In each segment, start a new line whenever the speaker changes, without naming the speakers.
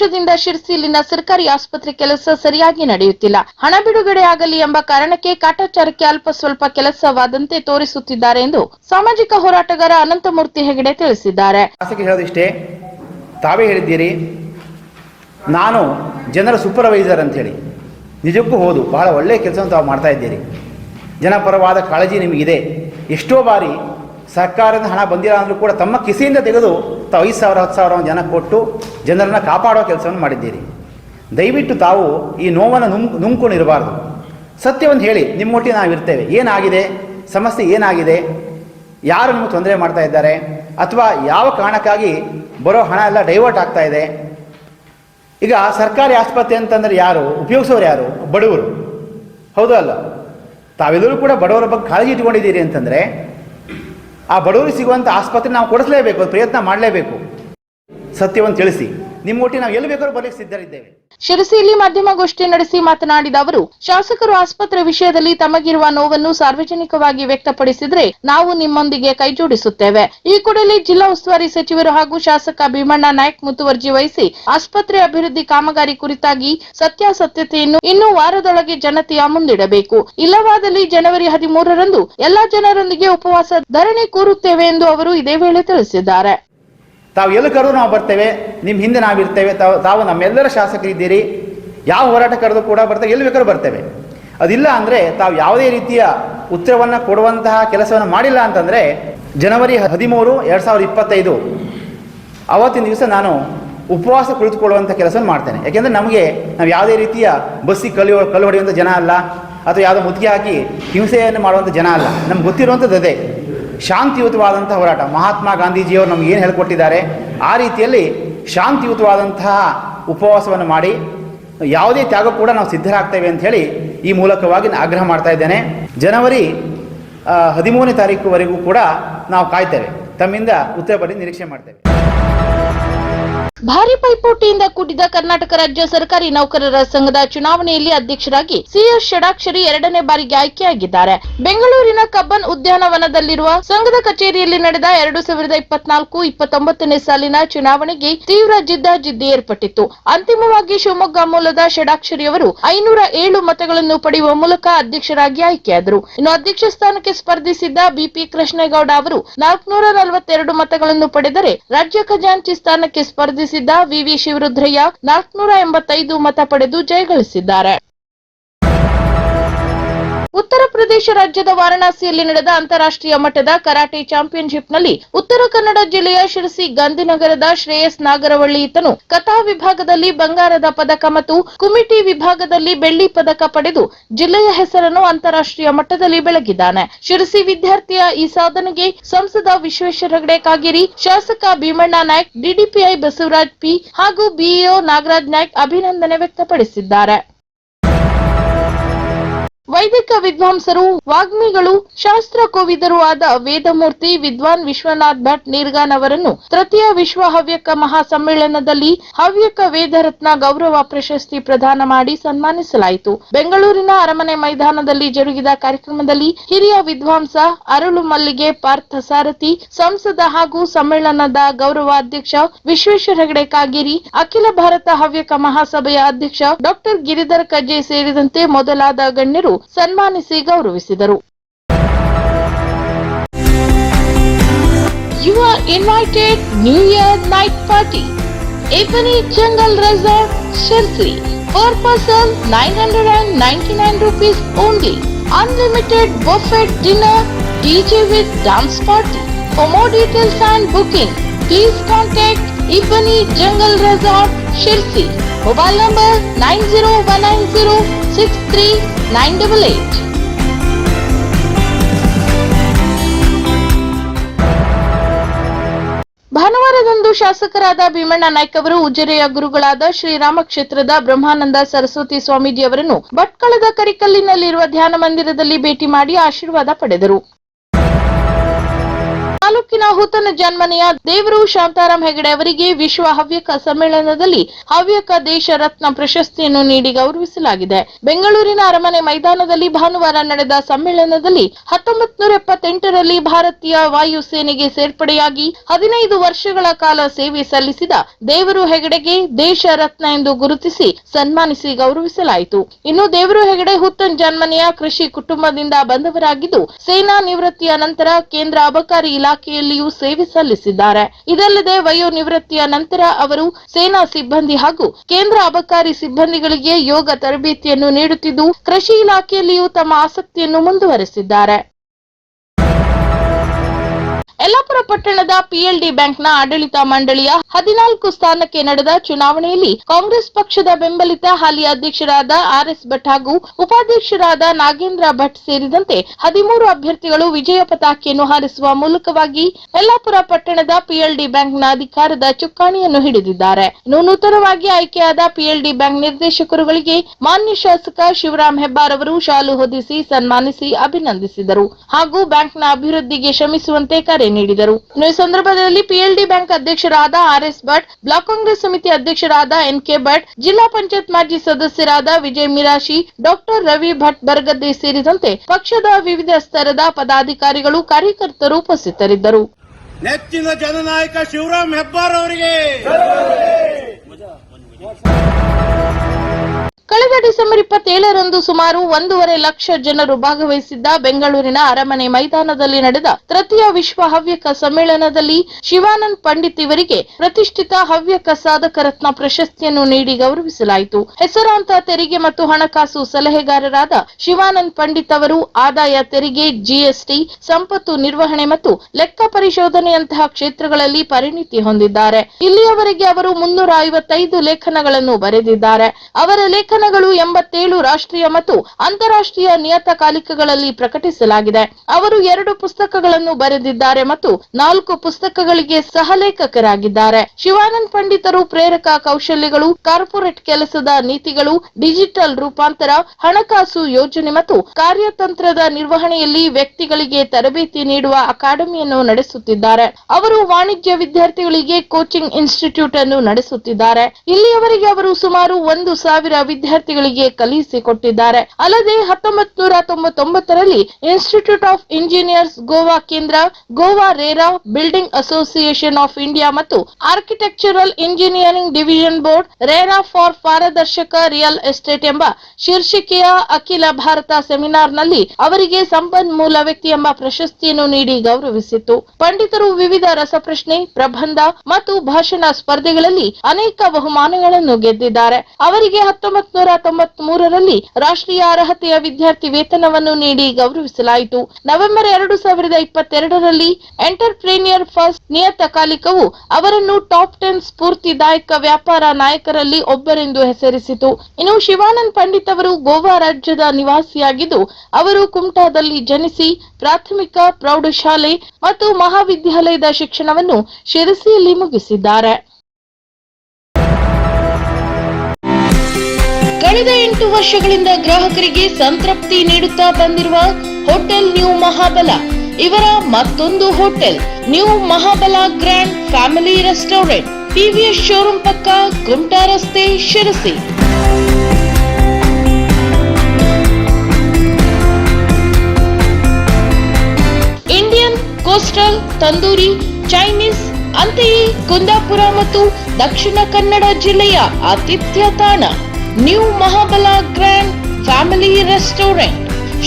ಕಳೆದ ಶಿರಸಿ ವರ್ಷದಿಂದ ಶಿರ್ಸಿಲಿನ ಸರ್ಕಾರಿ ಆಸ್ಪತ್ರೆ ಕೆಲಸ ಸರಿಯಾಗಿ ನಡೆಯುತ್ತಿಲ್ಲ. ಹಣ ಬಿಡುಗಡೆ ಆಗಲಿ ಎಂಬ ಕಾರಣಕ್ಕೆ ಕಾಟಾಚಾರಕ್ಕೆ ಅಲ್ಪ ಸ್ವಲ್ಪ ಕೆಲಸವಾದಂತೆ ತೋರಿಸುತ್ತಿದ್ದಾರೆ ಎಂದು ಸಾಮಾಜಿಕ ಹೋರಾಟಗಾರ ಅನಂತಮೂರ್ತಿ ಹೆಗಡೆ ತಿಳಿಸಿದ್ದಾರೆ.
ಹೇಳೋದಿಷ್ಟೇ, ತಾವೇ ಹೇಳಿದ್ದೀರಿ, ನಾನು ಜನರ ಸೂಪರ್ವೈಸರ್ ಅಂತ ಹೇಳಿ ನಿಜಕ್ಕೂ ಹೌದು, ಬಹಳ ಒಳ್ಳೆಯ ಕೆಲಸ ತಾವು ಮಾಡ್ತಾ ಇದ್ದೀರಿ. ಜನಪರವಾದ ಕಾಳಜಿ ನಿಮಗಿದೆ. ಎಷ್ಟೋ ಬಾರಿ ಸರ್ಕಾರದ ಹಣ ಬಂದಿಲ್ಲ ಅಂದರೂ ಕೂಡ ತಮ್ಮ ಕಿಸೆಯಿಂದ ತೆಗೆದು ತಾವು ಐದು ಸಾವಿರ, ಹತ್ತು ಸಾವಿರ ಜನ ಕೊಟ್ಟು ಜನರನ್ನು ಕಾಪಾಡೋ ಕೆಲಸವನ್ನು ಮಾಡಿದ್ದೀರಿ. ದಯವಿಟ್ಟು ತಾವು ಈ ನೋವನ್ನು ನುಂಗ್ ನುಂಗ್ಕೊಂಡಿರಬಾರ್ದು ಸತ್ಯವನ್ನು ಹೇಳಿ ನಿಮ್ಮೊಟ್ಟಿಗೆ ನಾವು ಇರ್ತೇವೆ ಏನಾಗಿದೆ? ಸಮಸ್ಯೆ ಏನಾಗಿದೆ? ಯಾರು ನಿಮಗೆ ತೊಂದರೆ ಮಾಡ್ತಾ ಇದ್ದಾರೆ? ಅಥವಾ ಯಾವ ಕಾರಣಕ್ಕಾಗಿ ಬರೋ ಹಣ ಎಲ್ಲ ಡೈವರ್ಟ್ ಆಗ್ತಾ ಇದೆ? ಈಗ ಸರ್ಕಾರಿ ಆಸ್ಪತ್ರೆ ಅಂತಂದರೆ ಯಾರು? ಉಪಯೋಗಿಸೋರು ಯಾರು? ಬಡವರು. ಹೌದಲ್ಲ ತಾವೆಲ್ಲರೂ ಕೂಡ ಬಡವರ ಬಗ್ಗೆ ಕಾಳಜಿ ಇಟ್ಕೊಂಡಿದ್ದೀರಿ ಅಂತಂದರೆ ಆ ಬಡವರಿಗೆ ಸಿಗುವಂಥ ಆಸ್ಪತ್ರೆ ನಾವು ಕೊಡಿಸಲೇಬೇಕು ಪ್ರಯತ್ನ ಮಾಡಲೇಬೇಕು. ಸತ್ಯವನ್ನು ತಿಳಿಸಿ. ನಿಮ್ಮ ಒಟ್ಟಿಗೆ ನಾವು ಎಲ್ಲಿ ಬೇಕಾದ್ರೂ ಬರಲಿಕ್ಕೆ ಸಿದ್ಧರಿದ್ದೇವೆ.
ಶಿರಸಿಯಲ್ಲಿ ಮಾಧ್ಯಮಗೋಷ್ಠಿ ನಡೆಸಿ ಮಾತನಾಡಿದ ಅವರು, ಶಾಸಕರು ಆಸ್ಪತ್ರೆ ವಿಷಯದಲ್ಲಿ ತಮಗಿರುವ ನೋವನ್ನು ಸಾರ್ವಜನಿಕವಾಗಿ ವ್ಯಕ್ತಪಡಿಸಿದ್ರೆ ನಾವು ನಿಮ್ಮೊಂದಿಗೆ ಕೈಜೋಡಿಸುತ್ತೇವೆ. ಈ ಕೂಡಲೇ ಜಿಲ್ಲಾ ಉಸ್ತುವಾರಿ ಸಚಿವರು ಹಾಗೂ ಶಾಸಕ ಭೀಮಣ್ಣ ನಾಯಕ್ ಮುತುವರ್ಜಿ ವಹಿಸಿ ಆಸ್ಪತ್ರೆ ಅಭಿವೃದ್ಧಿ ಕಾಮಗಾರಿ ಕುರಿತಾಗಿ ಸತ್ಯಾಸತ್ಯತೆಯನ್ನು ಇನ್ನೂ ವಾರದೊಳಗೆ ಜನತೆಯ ಮುಂದಿಡಬೇಕು. ಇಲ್ಲವಾದಲ್ಲಿ ಜನವರಿ ಹದಿಮೂರರಂದು ಎಲ್ಲಾ ಜನರೊಂದಿಗೆ ಉಪವಾಸ ಧರಣಿ ಕೂರುತ್ತೇವೆ ಎಂದು ಅವರು ಇದೇ ವೇಳೆ ತಿಳಿಸಿದ್ದಾರೆ.
ತಾವು ಎಲ್ಲಿ ಕರೆದು ನಾವು ಬರ್ತೇವೆ? ನಿಮ್ಮ ಹಿಂದೆ ನಾವಿರ್ತೇವೆ ತಾವು ತಾವು ನಮ್ಮೆಲ್ಲರ ಶಾಸಕರಿದ್ದೀರಿ. ಯಾವ ಹೋರಾಟ ಕರೆದು ಕೂಡ ಬರ್ತೇವೆ ಎಲ್ಲಿ ಬೇಕಾದ್ರೂ ಬರ್ತೇವೆ. ಅದಿಲ್ಲ ಅಂದರೆ ತಾವು ಯಾವುದೇ ರೀತಿಯ ಉತ್ತರವನ್ನು ಕೊಡುವಂತಹ ಕೆಲಸವನ್ನು ಮಾಡಿಲ್ಲ ಅಂತಂದರೆ ಜನವರಿ ಹದಿಮೂರು ಎರಡು ಸಾವಿರದ ಇಪ್ಪತ್ತೈದು, ಅವತ್ತಿನ ದಿವಸ ನಾನು ಉಪವಾಸ ಕುಳಿತುಕೊಳ್ಳುವಂಥ ಕೆಲಸವನ್ನು ಮಾಡ್ತೇನೆ. ಯಾಕೆಂದರೆ ನಮಗೆ ನಾವು ಯಾವುದೇ ರೀತಿಯ ಬಸ್ಸಿಗೆ ಕಲಿಯೋ ಕಲ್ಲು ಹೊಡೆಯುವಂಥ ಜನ ಅಲ್ಲ, ಅಥವಾ ಯಾವುದೋ ಮುತ್ತಿಗೆ ಹಾಕಿ ಹಿಂಸೆಯನ್ನು ಮಾಡುವಂಥ ಜನ ಅಲ್ಲ. ನಮ್ಗೆ ಗೊತ್ತಿರುವಂಥದ್ದು ಅದೇ. ಶಾಂತಿಯುತವಾದಂಥ ಹೋರಾಟ. ಮಹಾತ್ಮ ಗಾಂಧೀಜಿಯವರು ನಮ್ಗೆ ಏನು ಹೇಳ್ಕೊಟ್ಟಿದ್ದಾರೆ? ಆ ರೀತಿಯಲ್ಲಿ ಶಾಂತಿಯುತವಾದಂತಹ ಉಪವಾಸವನ್ನು ಮಾಡಿ, ಯಾವುದೇ ತ್ಯಾಗ ಕೂಡ ನಾವು ಸಿದ್ಧರಾಗ್ತೇವೆ ಅಂತ ಹೇಳಿ ಈ ಮೂಲಕವಾಗಿ ನಾನು ಆಗ್ರಹ ಮಾಡ್ತಾ ಇದ್ದೇನೆ. ಜನವರಿ ಹದಿಮೂರನೇ ತಾರೀಕುವರೆಗೂ ಕೂಡ ನಾವು ಕಾಯ್ತೇವೆ. ತಮ್ಮಿಂದ ಉತ್ತರ ಪಡೆದು ನಿರೀಕ್ಷೆ ಮಾಡ್ತೇವೆ.
ಭಾರಿ ಪೈಪೋಟಿಯಿಂದ ಕೂಡಿದ ಕರ್ನಾಟಕ ರಾಜ್ಯ ಸರ್ಕಾರಿ ನೌಕರರ ಸಂಘದ ಚುನಾವಣೆಯಲ್ಲಿ ಅಧ್ಯಕ್ಷರಾಗಿ ಸಿಎಸ್ ಷಡಾಕ್ಷರಿ ಎರಡನೇ ಬಾರಿಗೆ ಆಯ್ಕೆಯಾಗಿದ್ದಾರೆ. ಬೆಂಗಳೂರಿನ ಕಬ್ಬನ್ ಉದ್ಯಾನವನದಲ್ಲಿರುವ ಸಂಘದ ಕಚೇರಿಯಲ್ಲಿ ನಡೆದ ಎರಡು ಸಾವಿರದ ಇಪ್ಪತ್ನಾಲ್ಕು, ಇಪ್ಪತ್ತೊಂಬತ್ತನೇ ಸಾಲಿನ ಚುನಾವಣೆಗೆ ತೀವ್ರ ಜಿದ್ದಾಜಿದ್ದಿ ಏರ್ಪಟ್ಟಿತ್ತು. ಅಂತಿಮವಾಗಿ ಶಿವಮೊಗ್ಗ ಮೂಲದ ಷಡಾಕ್ಷರಿ ಅವರು ಐನೂರ ಏಳು ಮತಗಳನ್ನು ಪಡೆಯುವ ಮೂಲಕ ಅಧ್ಯಕ್ಷರಾಗಿ ಆಯ್ಕೆಯಾದರು. ಇನ್ನು ಅಧ್ಯಕ್ಷ ಸ್ಥಾನಕ್ಕೆ ಸ್ಪರ್ಧಿಸಿದ್ದ ಬಿಪಿ ಕೃಷ್ಣೇಗೌಡ ಅವರು ನಾಲ್ಕುನೂರ ನಲವತ್ತೆರಡು ಮತಗಳನ್ನು ಪಡೆದರೆ ರಾಜ್ಯ ಖಜಾಂಚಿ ಸ್ಥಾನಕ್ಕೆ ಸ್ಪರ್ಧಿಸಿದ್ದ ವಿವಿ ಶಿವರುದ್ರಯ್ಯ ನಾಲ್ಕನೂರ ಎಂಬತ್ತೈದು ಮತ ಪಡೆದು ಜಯಗಳಿಸಿದ್ದಾರೆ ಉತ್ತರ ಪ್ರದೇಶ ರಾಜ್ಯದ ವಾರಣಾಸಿಯಲ್ಲಿ ನಡೆದ ಅಂತಾರಾಷ್ಟ್ರೀಯ ಮಟ್ಟದ ಕರಾಟೆ ಚಾಂಪಿಯನ್ಶಿಪ್ನಲ್ಲಿ ಉತ್ತರ ಕನ್ನಡ ಜಿಲ್ಲೆಯ ಶಿರಸಿ ಗಾಂಧಿನಗರದ ಶ್ರೇಯಸ್ ನಾಗರವಳ್ಳಿ ಈತನು ಕಥಾ ವಿಭಾಗದಲ್ಲಿ ಬಂಗಾರದ ಪದಕ ಮತ್ತು ಕುಮಿಟಿ ವಿಭಾಗದಲ್ಲಿ ಬೆಳ್ಳಿ ಪದಕ ಪಡೆದು ಜಿಲ್ಲೆಯ ಹೆಸರನ್ನು ಅಂತಾರಾಷ್ಟ್ರೀಯ ಮಟ್ಟದಲ್ಲಿ ಬೆಳಗಿದ್ದಾನೆ. ಶಿರಸಿ ವಿದ್ಯಾರ್ಥಿಯ ಈ ಸಾಧನೆಗೆ ಸಂಸದ ವಿಶ್ವೇಶ್ವರ ಹೆಗಡೆ ಕಾಗೇರಿ, ಶಾಸಕ ಭೀಮಣ್ಣ ನಾಯ್ಕ್, ಡಿಡಿಪಿಐ ಬಸವರಾಜ್ ಪಿ ಹಾಗೂ ಬಿಇಒ ನಾಗರಾಜ್ ನಾಯ್ಕ್ ಅಭಿನಂದನೆ ವ್ಯಕ್ತಪಡಿಸಿದ್ದಾರೆ. ವೈದಿಕ ವಿದ್ವಾಂಸರು, ವಾಗ್ಮಿಗಳು ಶಾಸ್ತ್ರ ಕೋವಿದರು ಆದ ವೇದಮೂರ್ತಿ ವಿದ್ವಾನ್ ವಿಶ್ವನಾಥ್ ಭಟ್ ನಿರ್ಗಾನ್ ಅವರನ್ನು ತೃತೀಯ ವಿಶ್ವ ಹವ್ಯಕ ಮಹಾಸಮ್ಮೇಳನದಲ್ಲಿ ಹವ್ಯಕ ವೇದರತ್ನ ಗೌರವ ಪ್ರಶಸ್ತಿ ಪ್ರದಾನ ಮಾಡಿ ಸನ್ಮಾನಿಸಲಾಯಿತು. ಬೆಂಗಳೂರಿನ ಅರಮನೆ ಮೈದಾನದಲ್ಲಿ ಜರುಗಿದ ಕಾರ್ಯಕ್ರಮದಲ್ಲಿ ಹಿರಿಯ ವಿದ್ವಾಂಸ ಅರಳು ಮಲ್ಲಿಗೆ ಪಾರ್ಥ ಸಾರಥಿ, ಸಂಸದ ಹಾಗೂ ಸಮ್ಮೇಳನದ ಗೌರವಾಧ್ಯಕ್ಷ ವಿಶ್ವೇಶ್ವರ ಹೆಗಡೆ ಕಾಗೇರಿ, ಅಖಿಲ ಭಾರತ ಹವ್ಯಕ ಮಹಾಸಭೆಯ ಅಧ್ಯಕ್ಷ ಡಾಕ್ಟರ್ ಗಿರಿಧರ್ ಕಜ್ಜೆ ಸೇರಿದಂತೆ ಮೊದಲಾದ ಗಣ್ಯರು ಸನ್ಮಾನಿಸಿ ಗೌರವಿಸಿದರು. You are invited new year night party ಎಪನಿ jungle resort Sirsi per person nine hundred and ninety nine rupees only unlimited buffet dinner DJ with dance party for more details and booking please contact dance jungle resort Sirsi mobile number nine please one nine zero six three nine double 90190639988. ಭಾನುವಾರದಂದು ಶಾಸಕರಾದ ಭೀಮಣ್ಣ ನಾಯ್ಕ್ ಅವರು ಉಜಿರೆಯ ಗುರುಗಳಾದ ಶ್ರೀರಾಮ ಕ್ಷೇತ್ರದ ಬ್ರಹ್ಮಾನಂದ ಸರಸ್ವತಿ ಸ್ವಾಮೀಜಿ ಅವರನ್ನು ಭಟ್ಕಳದ ಕರಿಕಲ್ಲಿನಲ್ಲಿರುವ ಧ್ಯಾನ ಮಂದಿರದಲ್ಲಿ ಭೇಟಿ ಮಾಡಿ ಆಶೀರ್ವಾದ ಪಡೆದರು ತಾಲೂಕಿನ ಹುತನ ಜನ್ಮನೆಯ ದೇವರು ಶಾಂತಾರಾಮ್ ಹೆಗಡೆ ಅವರಿಗೆ ವಿಶ್ವ ಹವ್ಯಕ ಸಮ್ಮೇಳನದಲ್ಲಿ ಹವ್ಯಕ ದೇಶ ರತ್ನ ಪ್ರಶಸ್ತಿಯನ್ನು ನೀಡಿ ಗೌರವಿಸಲಾಗಿದೆ. ಬೆಂಗಳೂರಿನ ಅರಮನೆ ಮೈದಾನದಲ್ಲಿ ಭಾನುವಾರ ನಡೆದ ಸಮ್ಮೇಳನದಲ್ಲಿ ಹತ್ತೊಂಬತ್ ನೂರ ಎಪ್ಪತ್ತೆಂಟರಲ್ಲಿ ಭಾರತೀಯ ವಾಯುಸೇನೆಗೆ ಸೇರ್ಪಡೆಯಾಗಿ ಹದಿನೈದು ವರ್ಷಗಳ ಕಾಲ ಸೇವೆ ಸಲ್ಲಿಸಿದ ದೇವರು ಹೆಗಡೆಗೆ ದೇಶ ರತ್ನ ಎಂದು ಗುರುತಿಸಿ ಸನ್ಮಾನಿಸಿ ಗೌರವಿಸಲಾಯಿತು. ಇನ್ನು ದೇವರು ಹೆಗಡೆ ಹುತ್ತನ್ ಜನ್ಮನೆಯ ಕೃಷಿ ಕುಟುಂಬದಿಂದ ಬಂದವರಾಗಿದ್ದು ಸೇನಾ ನಿವೃತ್ತಿಯ ನಂತರ ಕೇಂದ್ರ ಅಬಕಾರಿ ಇಲಾಖೆಯಲ್ಲಿಯೂ ಸೇವೆ ಸಲ್ಲಿಸಿದ್ದಾರೆ. ಇದಲ್ಲದೆ ವಯೋ ನಿವೃತ್ತಿಯ ನಂತರ ಅವರು ಸೇನಾ ಸಿಬ್ಬಂದಿ ಹಾಗೂ ಕೇಂದ್ರ ಅಬಕಾರಿ ಸಿಬ್ಬಂದಿಗಳಿಗೆ ಯೋಗ ತರಬೇತಿಯನ್ನು ನೀಡುತ್ತಿದ್ದು, ಕೃಷಿ ಇಲಾಖೆಯಲ್ಲಿಯೂ ತಮ್ಮ ಆಸಕ್ತಿಯನ್ನು ಮುಂದುವರೆಸಿದ್ದಾರೆ. ಯಲ್ಲಾಪುರ ಪಟ್ಟಣದ ಪಿಎಲ್ಡಿ ಬ್ಯಾಂಕ್ನ ಆಡಳಿತ ಮಂಡಳಿಯ ಹದಿನಾಲ್ಕು ಸ್ಥಾನಕ್ಕೆ ನಡೆದ ಚುನಾವಣೆಯಲ್ಲಿ ಕಾಂಗ್ರೆಸ್ ಪಕ್ಷದ ಬೆಂಬಲಿತ ಹಾಲಿ ಅಧ್ಯಕ್ಷರಾದ ಆರ್ಎಸ್ ಭಟ್ ಹಾಗೂ ಉಪಾಧ್ಯಕ್ಷರಾದ ನಾಗೇಂದ್ರ ಭಟ್ ಸೇರಿದಂತೆ ಹದಿಮೂರು ಅಭ್ಯರ್ಥಿಗಳು ವಿಜಯ ಪತಾಕೆಯನ್ನು ಹಾರಿಸುವ ಮೂಲಕವಾಗಿ ಯಲ್ಲಾಪುರ ಪಟ್ಟಣದ ಪಿಎಲ್ಡಿ ಬ್ಯಾಂಕ್ನ ಅಧಿಕಾರದ ಚುಕ್ಕಾಣಿಯನ್ನು ಹಿಡಿದಿದ್ದಾರೆ. ಇನ್ನು ನೂತನವಾಗಿ ಆಯ್ಕೆಯಾದ ಪಿಎಲ್ಡಿ ಬ್ಯಾಂಕ್ ನಿರ್ದೇಶಕರುಗಳಿಗೆ ಮಾನ್ಯ ಶಾಸಕ ಶಿವರಾಮ್ ಹೆಬ್ಬಾರ್ ಅವರು ಶಾಲು ಹೊದಿಸಿ ಸನ್ಮಾನಿಸಿ ಅಭಿನಂದಿಸಿದರು. ಹಾಗೂ ಬ್ಯಾಂಕ್ನ ಅಭಿವೃದ್ಧಿಗೆ ಶ್ರಮಿಸುವಂತೆ ಕರೆ ನೀಡಿದರು. ಈ ಸಂದರ್ಭದಲ್ಲಿ ಪಿಎಲ್ಡಿ ಬ್ಯಾಂಕ್ ಅಧ್ಯಕ್ಷರಾದ R S Bhat, block Congress ಸಮಿತಿ ಅಧ್ಯಕ್ಷರಾದ ಎನ್ ಕೆ ಭಟ್, ಜಿಲ್ಲಾ ಪಂಚಾಯತ್ ಮಾಜಿ ಸದಸ್ಯರಾದ ವಿಜಯ್ ಮಿರಾಶಿ, ಡಾಕ್ಟರ್ ರವಿ ಭಟ್ ಬರಗದ್ದೆ ಸೇರಿದಂತೆ ಪಕ್ಷದ ವಿವಿಧ ಸ್ತರದ ಪದಾಧಿಕಾರಿಗಳು, ಕಾರ್ಯಕರ್ತರು ಉಪಸ್ಥಿತರಿದ್ದರು.
ನೆಚ್ಚಿನ ಜನನಾಯಕ ಶಿವರಾಮ್ ಹೆಬ್ಬಾರ್ ಅವರಿಗೆ.
ಕಳೆದ ಡಿಸೆಂಬರ್ ಇಪ್ಪತ್ತೇಳರಂದು ಸುಮಾರು ಒಂದೂವರೆ ಲಕ್ಷ ಜನರು ಭಾಗವಹಿಸಿದ್ದ ಬೆಂಗಳೂರಿನ ಅರಮನೆ ಮೈದಾನದಲ್ಲಿ ನಡೆದ ತೃತೀಯ ವಿಶ್ವ ಹವ್ಯಕ ಸಮ್ಮೇಳನದಲ್ಲಿ ಶಿವಾನಂದ್ ಪಂಡಿತ್ ಇವರಿಗೆ ಪ್ರತಿಷ್ಠಿತ ಹವ್ಯಕ ಸಾಧಕ ರತ್ನ ಪ್ರಶಸ್ತಿಯನ್ನು ನೀಡಿ ಗೌರವಿಸಲಾಯಿತು. ಹೆಸರಾಂತ ತೆರಿಗೆ ಮತ್ತು ಹಣಕಾಸು ಸಲಹೆಗಾರರಾದ ಶಿವಾನಂದ್ ಪಂಡಿತ್ ಅವರು ಆದಾಯ ತೆರಿಗೆ, ಜಿಎಸ್ಟಿ, ಸಂಪತ್ತು ನಿರ್ವಹಣೆ ಮತ್ತು ಲೆಕ್ಕ ಪರಿಶೋಧನೆಯಂತಹ ಕ್ಷೇತ್ರಗಳಲ್ಲಿ ಪರಿಣಿತಿ ಹೊಂದಿದ್ದಾರೆ. ಇಲ್ಲಿಯವರೆಗೆ ಅವರು ಮುನ್ನೂರ ಐವತ್ತೈದು ಲೇಖನಗಳನ್ನು ಬರೆದಿದ್ದಾರೆ. ಅವರ ಲೇಖನಗಳು ಎಂಬತ್ತೇಳು ರಾಷ್ಟ್ರೀಯ ಮತ್ತು ಅಂತಾರಾಷ್ಟ್ರೀಯ ನಿಯತಕಾಲಿಕಗಳಲ್ಲಿ ಪ್ರಕಟಿಸಲಾಗಿದೆ. ಅವರು ಎರಡು ಪುಸ್ತಕಗಳನ್ನು ಬರೆದಿದ್ದಾರೆ ಮತ್ತು ನಾಲ್ಕು ಪುಸ್ತಕಗಳಿಗೆ ಸಹಲೇಖಕರಾಗಿದ್ದಾರೆ. ಶಿವಾನಂದ್ ಪಂಡಿತರು ಪ್ರೇರಕ ಕೌಶಲ್ಯಗಳು, ಕಾರ್ಪೊರೇಟ್ ಕೆಲಸದ ನೀತಿಗಳು, ಡಿಜಿಟಲ್ ರೂಪಾಂತರ, ಹಣಕಾಸು ಯೋಜನೆ ಮತ್ತು ಕಾರ್ಯತಂತ್ರದ ನಿರ್ವಹಣೆಯಲ್ಲಿ ವ್ಯಕ್ತಿಗಳಿಗೆ ತರಬೇತಿ ನೀಡುವ ಅಕಾಡೆಮಿಯನ್ನು ನಡೆಸುತ್ತಿದ್ದಾರೆ. ಅವರು ವಾಣಿಜ್ಯ ವಿದ್ಯಾರ್ಥಿಗಳಿಗೆ ಕೋಚಿಂಗ್ ಇನ್ಸ್ಟಿಟ್ಯೂಟ್ ಅನ್ನು ನಡೆಸುತ್ತಿದ್ದಾರೆ. ಇಲ್ಲಿಯವರೆಗೆ ಅವರು ಸುಮಾರು ಒಂದು ಸಾವಿರ ವಿದ್ಯಾರ್ಥಿಗಳಿಗೆ ಕಲಿಸಿಕೊಟ್ಟಿದ್ದಾರೆ ಅಲ್ಲದೆ ಹತ್ತೊಂಬತ್ ನೂರ ತೊಂಬತ್ತೊಂಬತ್ತರಲ್ಲಿ ಇನ್ಸ್ಟಿಟ್ಯೂಟ್ ಆಫ್ ಇಂಜಿನಿಯರ್ಸ್ ಗೋವಾ ಕೇಂದ್ರ, Goa RERA building association of India ಮತ್ತು architectural engineering division board RERA for ಪಾರದರ್ಶಕ ರಿಯಲ್ ಎಸ್ಟೇಟ್ ಎಂಬ ಶೀರ್ಷಿಕೆಯ ಅಖಿಲ ಭಾರತ ಸೆಮಿನಾರ್ನಲ್ಲಿ ಅವರಿಗೆ ಸಂಪನ್ಮೂಲ ವ್ಯಕ್ತಿ ಎಂಬ ಪ್ರಶಸ್ತಿಯನ್ನು ನೀಡಿ ಗೌರವಿಸಿತ್ತು ಪಂಡಿತರು ವಿವಿಧ ರಸಪ್ರಶ್ನೆ, ಪ್ರಬಂಧ ಮತ್ತು ಭಾಷಣ ಸ್ಪರ್ಧೆಗಳಲ್ಲಿ ಅನೇಕ ಬಹುಮಾನಗಳನ್ನು ಗೆದ್ದಿದ್ದಾರೆ. ಅವರಿಗೆ ಹತ್ತೊಂಬತ್ ನೂರ ತೊಂಬತ್ ಮೂರರಲ್ಲಿ ರಾಷ್ಟ್ರೀಯ ಅರ್ಹತೆಯ ವಿದ್ಯಾರ್ಥಿ ವೇತನವನ್ನು ನೀಡಿ ಗೌರವಿಸಲಾಯಿತು. ನವೆಂಬರ್ ಎರಡು ಸಾವಿರದ ಇಪ್ಪತ್ತೆರಡರಲ್ಲಿ ಎಂಟರ್ಪ್ರೇನಿಯರ್ ಫಸ್ಟ್ ನಿಯತಕಾಲಿಕವು ಅವರನ್ನು ಟಾಪ್ ಟೆನ್ ಸ್ಫೂರ್ತಿದಾಯಕ ವ್ಯಾಪಾರ ನಾಯಕರಲ್ಲಿ ಒಬ್ಬರೆಂದು ಹೆಸರಿಸಿತು. ಇನ್ನು ಶಿವಾನಂದ್ ಪಂಡಿತ್ ಅವರು ಗೋವಾ ರಾಜ್ಯದ ನಿವಾಸಿಯಾಗಿದ್ದು, ಅವರು ಕುಮಟಾದಲ್ಲಿ ಜನಿಸಿ ಪ್ರಾಥಮಿಕ, ಪ್ರೌಢಶಾಲೆ ಮತ್ತು ಮಹಾವಿದ್ಯಾಲಯದ ಶಿಕ್ಷಣವನ್ನು ಶಿರಸಿಯಲ್ಲಿ ಮುಗಿಸಿದ್ದಾರೆ. ಕಳೆದ ಎಂಟು ವರ್ಷಗಳಿಂದ ಗ್ರಾಹಕರಿಗೆ ಸಂತೃಪ್ತಿ ನೀಡುತ್ತಾ ಬಂದಿರುವ ಹೋಟೆಲ್ ನ್ಯೂ ಮಹಾಬಲ. ಇವರ ಮತ್ತೊಂದು hotel, new Mahabala grand family restaurant, TVS showroom ಪಕ್ಕ ಕುಮಟಾ ರಸ್ತೆ, Sirsi. Indian coastal tandoori, Chinese, ಅಂತೆಯೇ ಕುಂದಾಪುರ ಮತ್ತು ದಕ್ಷಿಣ ಕನ್ನಡ ಜಿಲ್ಲೆಯ ಆತಿಥ್ಯ ತಾಣ. New Mahabala grand family restaurant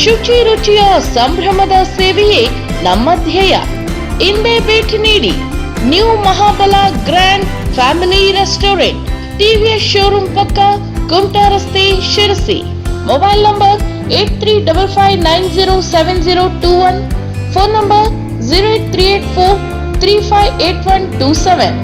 ಶುಚಿ ರುಚಿಯ ಸಂಭ್ರಮದ ಸೇವೆಯೇ ನಮ್ಮ ಧ್ಯೇಯ ಇಂದೇ ಭೇಟಿ ನೀಡಿ new Mahabala grand family restaurant TVS showroom ಪಕ್ಕ ಕುಮಟಾ ರಸ್ತೆ Sirsi mobile number eight three double five nine zero seven zero two one phone number zero eight three eight four three five eight one two seven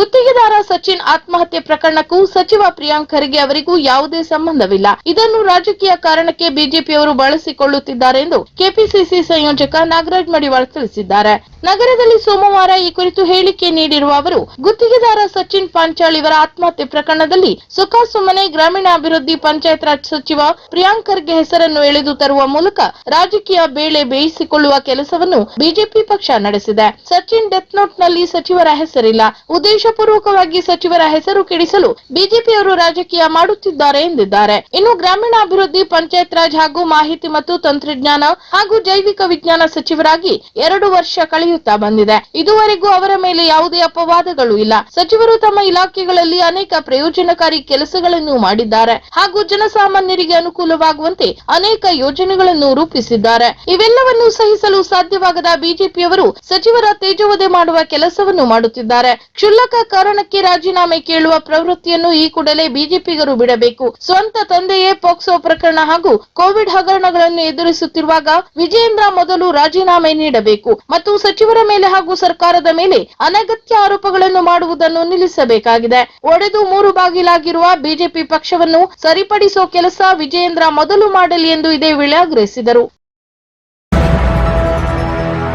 ಗುತ್ತಿಗೆದಾರ ಸಚಿನ್ ಆತ್ಮಹತ್ಯೆ ಪ್ರಕರಣಕ್ಕೂ ಸಚಿವ ಪ್ರಿಯಾಂಕ್ ಖರ್ಗೆ ಅವರಿಗೂ ಯಾವುದೇ ಸಂಬಂಧವಿಲ್ಲ. ಇದನ್ನು ರಾಜಕೀಯ ಕಾರಣಕ್ಕೆ ಬಿಜೆಪಿಯವರು ಬಳಸಿಕೊಳ್ಳುತ್ತಿದ್ದಾರೆ ಎಂದು ಕೆಪಿಸಿಸಿ ಸಂಯೋಜಕ ನಾಗರಾಜ್ ಮಡಿವಾಳ್ ತಿಳಿಸಿದ್ದಾರೆ. ನಗರದಲ್ಲಿ ಸೋಮವಾರ ಈ ಕುರಿತು ಹೇಳಿಕೆ ನೀಡಿರುವ ಅವರು, ಗುತ್ತಿಗೆದಾರ ಸಚಿನ್ ಪಾಂಚಾಳ್ ಇವರ ಆತ್ಮಹತ್ಯೆ ಪ್ರಕರಣದಲ್ಲಿ ಸುಖಾಸುಮ್ಮನೆ ಗ್ರಾಮೀಣಾಭಿವೃದ್ಧಿ ಪಂಚಾಯತ್ ರಾಜ್ ಸಚಿವ ಪ್ರಿಯಾಂಕ್ ಖರ್ಗೆ ಹೆಸರನ್ನು ಎಳೆದು ತರುವ ಮೂಲಕ ರಾಜಕೀಯ ಬೇಳೆ ಬೇಯಿಸಿಕೊಳ್ಳುವ ಕೆಲಸವನ್ನು ಬಿಜೆಪಿ ಪಕ್ಷ ನಡೆಸಿದೆ. ಸಚಿನ್ ಡೆತ್ ನೋಟ್ನಲ್ಲಿ ಸಚಿವರ ಹೆಸರಿಲ್ಲ. ಉದ್ದೇಶಪೂರ್ವಕವಾಗಿ ಸಚಿವರ ಹೆಸರು ಕೆಡಿಸಲು ಬಿಜೆಪಿಯವರು ರಾಜಕೀಯ ಮಾಡುತ್ತಿದ್ದಾರೆ ಎಂದಿದ್ದಾರೆ. ಇನ್ನು ಗ್ರಾಮೀಣಾಭಿವೃದ್ಧಿ ಪಂಚಾಯತ್ ರಾಜ್ ಹಾಗೂ ಮಾಹಿತಿ ಮತ್ತು ತಂತ್ರಜ್ಞಾನ ಹಾಗೂ ಜೈವಿಕ ವಿಜ್ಞಾನ ಸಚಿವರಾಗಿ ಎರಡು ವರ್ಷ ಕಳೆಯುತ್ತಾ ಬಂದಿದೆ. ಇದುವರೆಗೂ ಅವರ ಮೇಲೆ ಯಾವುದೇ ಅಪವಾದಗಳು ಇಲ್ಲ. ಸಚಿವರು ತಮ್ಮ ಇಲಾಖೆಗಳಲ್ಲಿ ಅನೇಕ ಪ್ರಯೋಜನಕಾರಿ ಕೆಲಸಗಳನ್ನು ಮಾಡಿದ್ದಾರೆ. ಹಾಗೂ ಜನಸಾಮಾನ್ಯರಿಗೆ ಅನುಕೂಲವಾಗುವಂತೆ ಅನೇಕ ಯೋಜನೆಗಳನ್ನು ರೂಪಿಸಿದ್ದಾರೆ. ಇವೆಲ್ಲವನ್ನು ಸಹಿಸಲು ಸಾಧ್ಯವಾಗದ ಬಿಜೆಪಿಯವರು ಸಚಿವರ ತೇಜೋವಧೆ ಮಾಡುವ ಕೆಲಸವನ್ನು ಮಾಡುತ್ತಿದ್ದಾರೆ. ಕ್ಷುಲ್ಲಕ ಕಾರಣಕ್ಕೆ ರಾಜೀನಾಮೆ ಕೇಳುವ ಪ್ರವೃತ್ತಿಯನ್ನು ಈ ಕೂಡಲೇ ಬಿಜೆಪಿಗರು ಬಿಡಬೇಕು. ಸ್ವಂತ ತಂದೆಯೇ ಪೋಕ್ಸೋ ಪ್ರಕರಣ ಹಾಗೂ ಕೋವಿಡ್ ಹಗರಣಗಳನ್ನು ಎದುರಿಸುತ್ತಿರುವಾಗ ವಿಜಯೇಂದ್ರ ಮೊದಲು ರಾಜೀನಾಮೆ ನೀಡಬೇಕು. ಮತ್ತು ಸಚಿವರ ಮೇಲೆ ಹಾಗೂ ಸರ್ಕಾರದ ಮೇಲೆ ಅನಗತ್ಯ ಆರೋಪಗಳನ್ನು ಮಾಡುವುದನ್ನು ನಿಲ್ಲಿಸಬೇಕಾಗಿದೆ. ಒಡೆದು ಮೂರು ಬಾಗಿಲಾಗಿರುವ ಬಿಜೆಪಿ ಪಕ್ಷವನ್ನು ಸರಿಪಡಿಸೋ ಕೆಲಸ ವಿಜಯೇಂದ್ರ ಮೊದಲು ಮಾಡಲಿ ಎಂದು ಇದೇ ವೇಳೆ ಆಗ್ರಹಿಸಿದರು.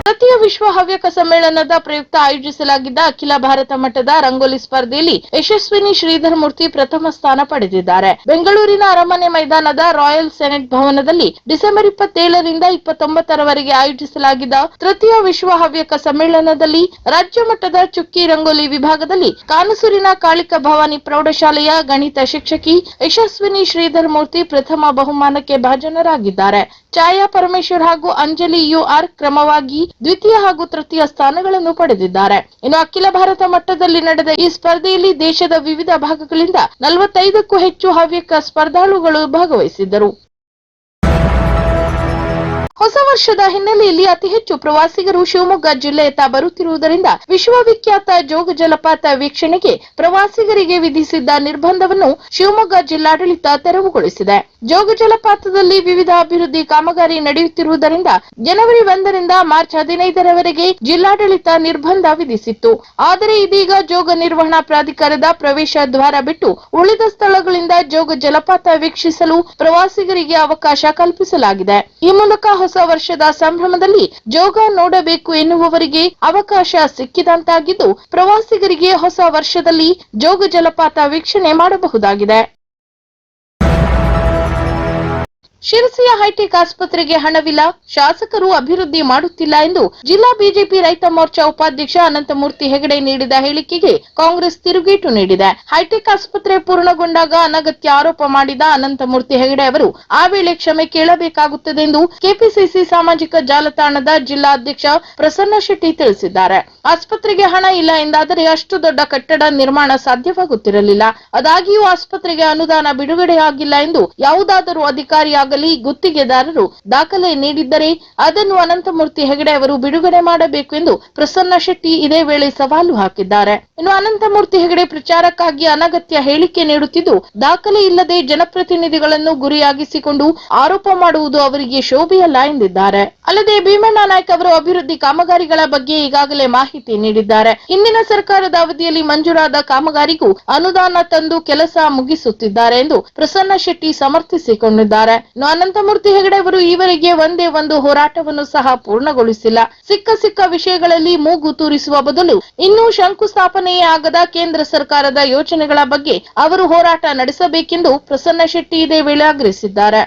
ತೃತೀಯ ವಿಶ್ವ ಹವ್ಯಕ ಸಮ್ಮೇಳನದ ಪ್ರಯುಕ್ತ ಆಯೋಜಿಸಲಾಗಿದ್ದ ಅಖಿಲ ಭಾರತ ಮಟ್ಟದ ರಂಗೋಲಿ ಸ್ಪರ್ಧೆಯಲ್ಲಿ ಯಶಸ್ವಿನಿ ಶ್ರೀಧರ್ ಮೂರ್ತಿ ಪ್ರಥಮ ಸ್ಥಾನ ಪಡೆದಿದ್ದಾರೆ. ಬೆಂಗಳೂರಿನ ಅರಮನೆ ಮೈದಾನದ ರಾಯಲ್ ಸೆನೆಟ್ ಭವನದಲ್ಲಿ ಡಿಸೆಂಬರ್ ಇಪ್ಪತ್ತೇಳರಿಂದ ಇಪ್ಪತ್ತೊಂಬತ್ತರವರೆಗೆ ಆಯೋಜಿಸಲಾಗಿದ್ದ ತೃತೀಯ ವಿಶ್ವ ಹವ್ಯಕ ಸಮ್ಮೇಳನದಲ್ಲಿ ರಾಜ್ಯ ಮಟ್ಟದ ಚುಕ್ಕಿ ರಂಗೋಲಿ ವಿಭಾಗದಲ್ಲಿ ಕಾನಸೂರಿನ ಕಾಳಿಕ ಭವಾನಿ ಪ್ರೌಢಶಾಲೆಯ ಗಣಿತ ಶಿಕ್ಷಕಿ ಯಶಸ್ವಿನಿ ಶ್ರೀಧರ್ ಮೂರ್ತಿ ಪ್ರಥಮ ಬಹುಮಾನಕ್ಕೆ ಭಾಜನರಾಗಿದ್ದಾರೆ. ಛಾಯಾ ಪರಮೇಶ್ವರ್ ಹಾಗೂ ಅಂಜಲಿ ಯು ಆರ್ ಕ್ರಮವಾಗಿ ದ್ವಿತೀಯ ಹಾಗೂ ತೃತೀಯ ಸ್ಥಾನಗಳನ್ನು ಪಡೆದಿದ್ದಾರೆ. ಇನ್ನು ಅಖಿಲ ಭಾರತ ಮಟ್ಟದಲ್ಲಿ ನಡೆದ ಈ ಸ್ಪರ್ಧೆಯಲ್ಲಿ ದೇಶದ ವಿವಿಧ ಭಾಗಗಳಿಂದ ನಲವತ್ತೈದಕ್ಕೂ ಹೆಚ್ಚು ಹವ್ಯಕ ಸ್ಪರ್ಧಾಳುಗಳು ಭಾಗವಹಿಸಿದ್ದರು. ಹೊಸ ವರ್ಷದ ಹಿನ್ನೆಲೆಯಲ್ಲಿ ಅತಿ ಹೆಚ್ಚು ಪ್ರವಾಸಿಗರು ಶಿವಮೊಗ್ಗ ಜಿಲ್ಲೆಯತ್ತ ಬರುತ್ತಿರುವುದರಿಂದ ವಿಶ್ವವಿಖ್ಯಾತ ಜೋಗ ಜಲಪಾತ ವೀಕ್ಷಣೆಗೆ ಪ್ರವಾಸಿಗರಿಗೆ ವಿಧಿಸಿದ್ದ ನಿರ್ಬಂಧವನ್ನು ಶಿವಮೊಗ್ಗ ಜಿಲ್ಲಾಡಳಿತ ತೆರವುಗೊಳಿಸಿದೆ. ಜೋಗ ಜಲಪಾತದಲ್ಲಿ ವಿವಿಧ ಅಭಿವೃದ್ಧಿ ಕಾಮಗಾರಿ ನಡೆಯುತ್ತಿರುವುದರಿಂದ ಜನವರಿ ಒಂದರಿಂದ ಮಾರ್ಚ್ ಹದಿನೈದರವರೆಗೆ ಜಿಲ್ಲಾಡಳಿತ ನಿರ್ಬಂಧ ವಿಧಿಸಿತ್ತು. ಆದರೆ ಇದೀಗ ಜೋಗ ನಿರ್ವಹಣಾ ಪ್ರಾಧಿಕಾರದ ಪ್ರವೇಶ ದ್ವಾರ ಬಿಟ್ಟು ಉಳಿದ ಸ್ಥಳಗಳಿಂದ ಜೋಗ ಜಲಪಾತ ವೀಕ್ಷಿಸಲು ಪ್ರವಾಸಿಗರಿಗೆ ಅವಕಾಶ ಕಲ್ಪಿಸಲಾಗಿದೆ. ಈ ಮೂಲಕ ಹೊಸ ವರ್ಷದ ಸಂಭ್ರಮದಲ್ಲಿ ಜೋಗ ನೋಡಬೇಕು ಎನ್ನುವವರಿಗೆ ಅವಕಾಶ ಸಿಕ್ಕಿದಂತಾಗಿದ್ದು, ಪ್ರವಾಸಿಗರಿಗೆ ಹೊಸ ವರ್ಷದಲ್ಲಿ ಜೋಗ ಜಲಪಾತ ವೀಕ್ಷಣೆ ಮಾಡಬಹುದಾಗಿದೆ. ಶಿರಸಿಯ ಹೈಟೆಕ್ ಆಸ್ಪತ್ರೆಗೆ ಹಣವಿಲ್ಲ. ಶಾಸಕರು ಅಭಿವೃದ್ಧಿ ಮಾಡುತ್ತಿಲ್ಲ ಎಂದು ಜಿಲ್ಲಾ ಬಿಜೆಪಿ ರೈತ ಮೋರ್ಚಾ ಉಪಾಧ್ಯಕ್ಷ ಅನಂತಮೂರ್ತಿ ಹೆಗಡೆ ನೀಡಿದ ಹೇಳಿಕೆಗೆ ಕಾಂಗ್ರೆಸ್ ತಿರುಗೇಟು ನೀಡಿದೆ. ಹೈಟೆಕ್ ಆಸ್ಪತ್ರೆ ಪೂರ್ಣಗೊಂಡಾಗ ಅನಗತ್ಯ ಆರೋಪ ಮಾಡಿದ ಅನಂತಮೂರ್ತಿ ಹೆಗಡೆ ಅವರು ಆ ವೇಳೆ ಕ್ಷಮೆ ಕೇಳಬೇಕಾಗುತ್ತದೆ ಎಂದು ಕೆಪಿಸಿಸಿ ಸಾಮಾಜಿಕ ಜಾಲತಾಣದ ಜಿಲ್ಲಾಧ್ಯಕ್ಷ ಪ್ರಸನ್ನ ಶೆಟ್ಟಿ ತಿಳಿಸಿದ್ದಾರೆ. ಆಸ್ಪತ್ರೆಗೆ ಹಣ ಇಲ್ಲ ಎಂದಾದರೆ ಅಷ್ಟು ದೊಡ್ಡ ಕಟ್ಟಡ ನಿರ್ಮಾಣ ಸಾಧ್ಯವಾಗುತ್ತಿರಲಿಲ್ಲ. ಅದಾಗಿಯೂ ಆಸ್ಪತ್ರೆಗೆ ಅನುದಾನ ಬಿಡುಗಡೆಯಾಗಿಲ್ಲ ಎಂದು ಯಾವುದಾದರೂ ಅಧಿಕಾರಿಯಾಗಲಿ ಗುತ್ತಿಗೆದಾರರು ದಾಖಲೆ ನೀಡಿದ್ದರೆ ಅದನ್ನು ಅನಂತಮೂರ್ತಿ ಹೆಗಡೆ ಅವರು ಬಿಡುಗಡೆ ಮಾಡಬೇಕು ಎಂದು ಪ್ರಸನ್ನ ಶೆಟ್ಟಿ ಇದೇ ವೇಳೆ ಸವಾಲು ಹಾಕಿದ್ದಾರೆ. ಇನ್ನು ಅನಂತಮೂರ್ತಿ ಹೆಗಡೆ ಪ್ರಚಾರಕ್ಕಾಗಿ ಅನಗತ್ಯ ಹೇಳಿಕೆ ನೀಡುತ್ತಿದ್ದು, ದಾಖಲೆ ಇಲ್ಲದೆ ಜನಪ್ರತಿನಿಧಿಗಳನ್ನು ಗುರಿಯಾಗಿಸಿಕೊಂಡು ಆರೋಪ ಮಾಡುವುದು ಅವರಿಗೆ ಶೋಭೆಯಲ್ಲ ಎಂದಿದ್ದಾರೆ. ಅಲ್ಲದೆ ಭೀಮಣ್ಣ ನಾಯ್ಕ ಅವರು ಅಭಿವೃದ್ಧಿ ಕಾಮಗಾರಿಗಳ ಬಗ್ಗೆ ಈಗಾಗಲೇ ಮಾಹಿತಿ ನೀಡಿದ್ದಾರೆ. ಹಿಂದಿನ ಸರ್ಕಾರದ ಅವಧಿಯಲ್ಲಿ ಮಂಜೂರಾದ ಕಾಮಗಾರಿಗೂ ಅನುದಾನ ತಂದು ಕೆಲಸ ಮುಗಿಸುತ್ತಿದ್ದಾರೆ ಎಂದು ಪ್ರಸನ್ನ ಶೆಟ್ಟಿ ಸಮರ್ಥಿಸಿಕೊಂಡಿದ್ದಾರೆ. ಅನಂತಮೂರ್ತಿ ಹೆಗಡೆ ಅವರು ಈವರೆಗೆ ಒಂದೇ ಒಂದು ಹೋರಾಟವನ್ನು ಸಹ ಪೂರ್ಣಗೊಳಿಸಿಲ್ಲ. ಸಿಕ್ಕ ಸಿಕ್ಕ ವಿಷಯಗಳಲ್ಲಿ ಮೂಗು ತೂರಿಸುವ ಬದಲು ಇನ್ನೂ ಶಂಕುಸ್ಥಾಪನೆಯೇ ಆಗದ ಕೇಂದ್ರ ಸರ್ಕಾರದ ಯೋಜನೆಗಳ ಬಗ್ಗೆ ಅವರು ಹೋರಾಟ ನಡೆಸಬೇಕೆಂದು ಪ್ರಸನ್ನ ಶೆಟ್ಟಿ ಇದೇ ವೇಳೆ ಆಗ್ರಹಿಸಿದ್ದಾರೆ.